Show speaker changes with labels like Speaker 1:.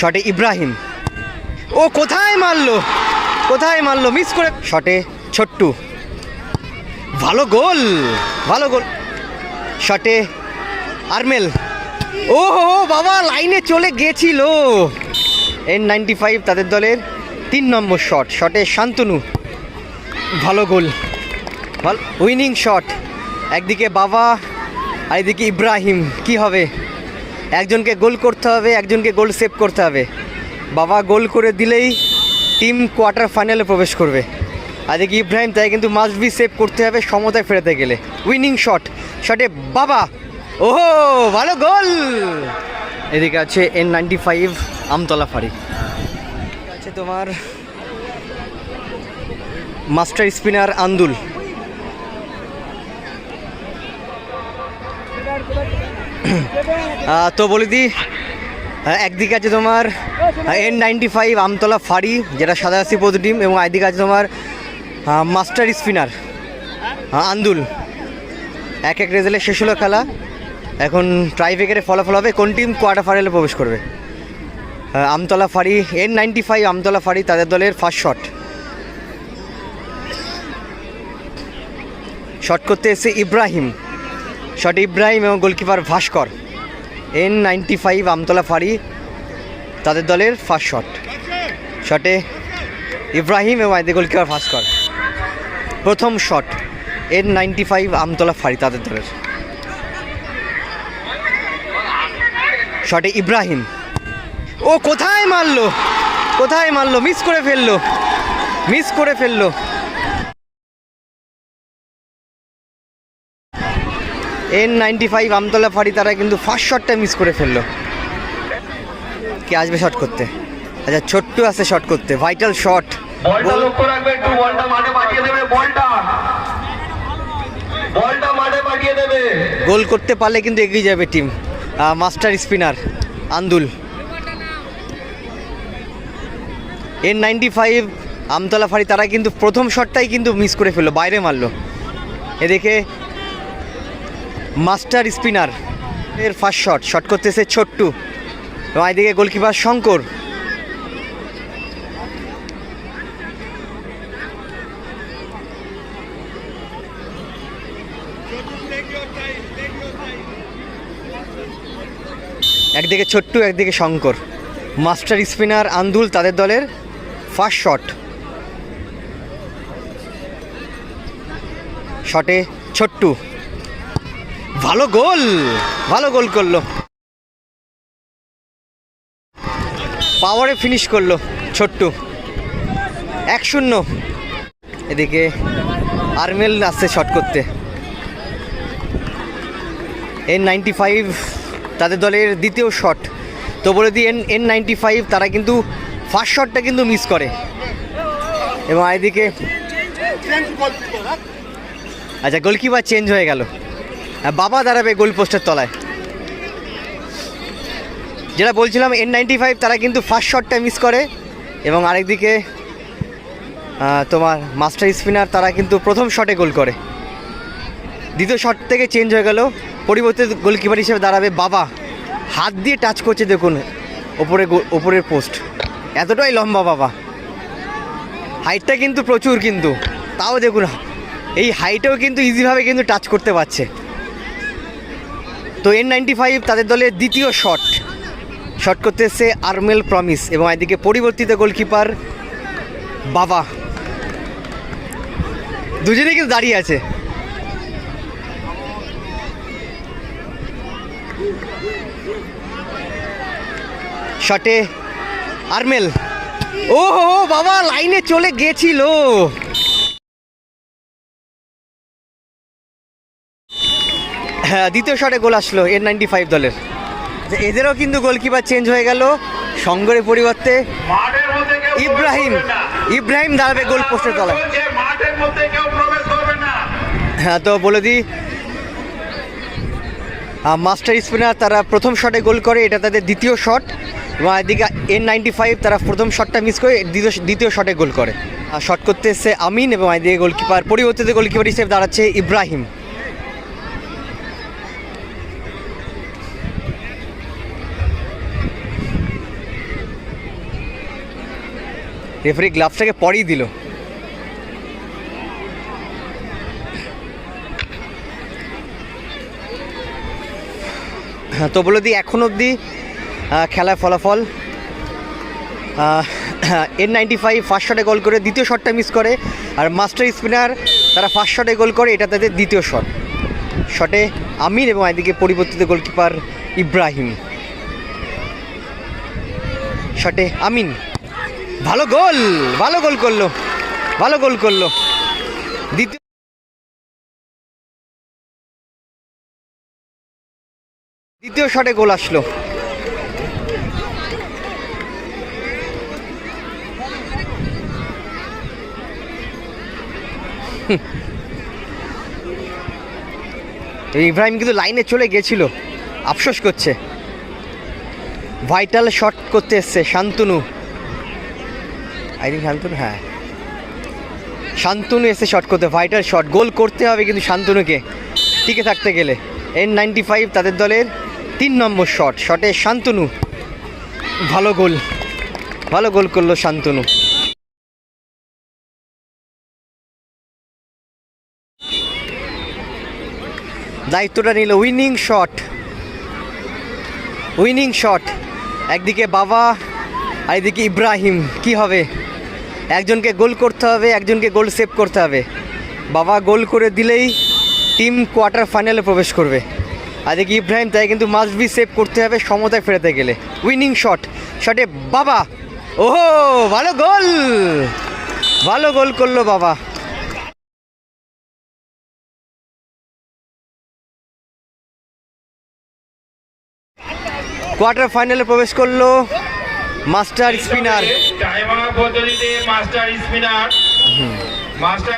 Speaker 1: শটে ইব্রাহিম। ও কোথায় মারলো? কোথায় মারলো? মিস করে শটে ছোট্টু। ভালো গোল ভালো গোল। শটে আরমেল। ও বাবা, লাইনে চলে গেছিল। এন নাইনটি ফাইভ তাদের দলের তিন নম্বর শট শটে শান্তনু। ভালো গোল, ভালো উইনিং শট একদিকে বাবা, আর এদিকে ইব্রাহিম। কি হবে? একজনকে গোল করতে হবে, একজনকে গোল সেভ করতে হবে। বাবা গোল করে দিলেই টিম কোয়ার্টার ফাইনালে প্রবেশ করবে। এদিকে ইব্রাহিম, তাই কিন্তু মাস্ট বি সেভ করতে হবে সমতায় ফেরাতে গেলে। উইনিং শট শটে বাবা, ওহো, ভালো গোল! এদিকে আছে এন নাইনটি ফাইভ আমতলা ফাড়ি। আছে তোমার মাস্টার স্পিনার আন্দুল। তো বলে দিই একদিকে আছে তোমার এন নাইনটি ফাইভ আমতলা ফাড়ি, যেটা সাদাশি পদ টিম এবং একদিকে আছে তোমার মাস্টার স্পিনার আন্দুল। এক এক রেজাল্টে শেষ হলো খেলা। এখন ট্রাইব্রেকারে ফলাফল হবে। কোন টিম কোয়ার্টার ফাইনালে প্রবেশ করবে? আমতলা ফাড়ি এন নাইনটি ফাইভ আমতলা ফাড়ি, তাদের দলের ফার্স্ট শট শট করতে এসে ইব্রাহিম। শট ইব্রাহিম এবং goalkeeper Bhaskar. N ninety five Amtala ফাড়ি, তাদের দলের ফার্স্ট শট শটে ইব্রাহিম এবং আইদি গোলকিপার ভাস্কর। প্রথম shot N ninety five Amtala ফাড়ি, তাদের দলের। শটে ইব্রাহিম। ও কোথায় মারলো? কোথায় মারলো? মিস করে ফেলল। মিস করে ফেলল। এন নাইনটি ফাইভ আমতলা ফাড়ি তারা কিন্তু ফার্স্ট শটটা মিস করে ফেলল। কে আসবে শট করতে? আচ্ছা ছোট্ট আছে শট করতে ভাইটাল শট
Speaker 2: বলটা লক্ষ্য রাখবে একটু বলটা মাঠে পাঠিয়ে দেবে বলটা। বলটা মাঠে পাঠিয়ে দেবে।
Speaker 1: গোল করতে পারলে কিন্তু এগিয়ে যাবে team master spinner Andul. N ninety five Amtala ফাড়ি তারা কিন্তু প্রথম শটটাই কিন্তু মিস করে ফেলল বাইরে মারলো। এদিকে মাস্টার স্পিনার। এর ফার্স্ট শট শট করতেছে ছোট্টু। এবং এদিকে গোলকিপার শঙ্কর। একদিকে ছোট্টু, একদিকে শঙ্কর। মাস্টার স্পিনার আন্দুল তাদের দলের ফার্স্ট শট শটে ছোট্টু। ভালো গোল ভালো গোল করল। পাওয়ারে ফিনিশ করল ছোট্টু। এক শূন্য। এদিকে আরমেল আসছে শট করতে। এন নাইনটি ফাইভ তাদের দলের দ্বিতীয় শট তো বলে দিই এন এন নাইনটি ফাইভ তারা কিন্তু ফার্স্ট শটটা কিন্তু মিস করে। এবং এদিকে আচ্ছা গোলকিপার চেঞ্জ হয়ে গেল। বাবা দাঁড়াবে গোল পোস্টের তলায়। যেটা বলছিলাম এন নাইনটি ফাইভ তারা কিন্তু ফার্স্ট শটটা মিস করে এবং আরেকদিকে তোমার মাস্টার স্পিনার তারা কিন্তু প্রথম শটে গোল করে। দ্বিতীয় শট থেকে চেঞ্জ হয়ে গেল। পরিবর্তে গোলকিপার হিসেবে দাঁড়াবে বাবা। হাত দিয়ে টাচ করছে দেখুন, ওপরে ওপরের পোস্ট এতটাই লম্বা বাবা। হাইটটা কিন্তু প্রচুর কিন্তু। তাও দেখুন, এই হাইটেও কিন্তু ইজিভাবে কিন্তু টাচ করতে পারছে। তো এন নাইনটি ফাইভ তাদের দলের দ্বিতীয় শট শট করতে এসছে আরমেল প্রমিস এবং এদিকে পরিবর্তিত গোলকিপার বাবা দুজনেই কিন্তু দাঁড়িয়ে আছে। শটে আরমেল ও বাবা লাইনে চলে গেছিল। হ্যাঁ দ্বিতীয় শটে গোল আসলো এর নাইনটি ফাইভ দলের। যে এদেরও কিন্তু গোলকিপার চেঞ্জ হয়ে গেল। সঙ্গরের পরিবর্তে ইব্রাহিম ইব্রাহিম দাঁড়াবে গোল পোস্টের তলায়। হ্যাঁ তো বলে দিই মাস্টার স্পিনার তারা প্রথম শটে গোল করে, এটা তাদের দ্বিতীয় শট এবং এদিকে এন নাইনটি ফাইভ তারা প্রথম শটটা মিস করে, দ্বিতীয় দ্বিতীয় শটে গোল করে। আর শট করতে এসছে আমিন এবং এদিকে গোলকিপার পরিবর্তিত গোলকিপার হিসেবে দাঁড়াচ্ছে ইব্রাহিম। রেফারি গ্লাভসটাকে পরেই দিল। তো বলে দিই এখন অবধি খেলার ফলাফল এন নাইনটি ফাইভ ফার্স্ট শটে গোল করে দ্বিতীয় শটটা মিস করে, আর মাস্টার স্পিনার তারা ফার্স্ট শটে গোল করে, এটা তাদের দ্বিতীয় শট শটে আমির এবং এদিকে পরিবর্তিত গোলকিপার ইব্রাহিম। শটে আমিন। ভালো গোল ভালো গোল করল, ভালো গোল করল। দ্বিতীয় দ্বিতীয় শটে গোল আসলো। ইব্রাহিম কিন্তু লাইনে চলে গেছিল, আফসোস করছে। ভাইটাল শট করতে এসছে শান্তনু। আই থিঙ্ক শান্তনু হ্যাঁ। শান্তনু এসে শট করতে ভাইটাল শট গোল করতে হবে কিন্তু শান্তনুকে। টিকে থাকতে গেলে। এন নাইনটি ফাইভ তাদের দলের তিন নম্বর শট শটে শান্তনু। ভালো গোল ভালো গোল করল শান্তনু। দায়িত্বটা নিল উইনিং শট উইনিং শট একদিকে বাবা আর এদিকে ইব্রাহিম। কি হবে? একজনকে গোল করতে হবে, একজনকে গোল সেভ করতে হবে। বাবা গোল করে দিলেই টিম কোয়ার্টার ফাইনালে প্রবেশ করবে। দেখি ইব্রাহিম, তাই কিন্তু মাস্ট বি সেভ করতে হবে সমতায় ফেরাতে গেলে। উইনিং শট শটে বাবা। ওহো, ভালো গোল! ভালো গোল করল বাবা। কোয়ার্টার ফাইনালে প্রবেশ করল। Master spinner.
Speaker 2: Master spinner. Master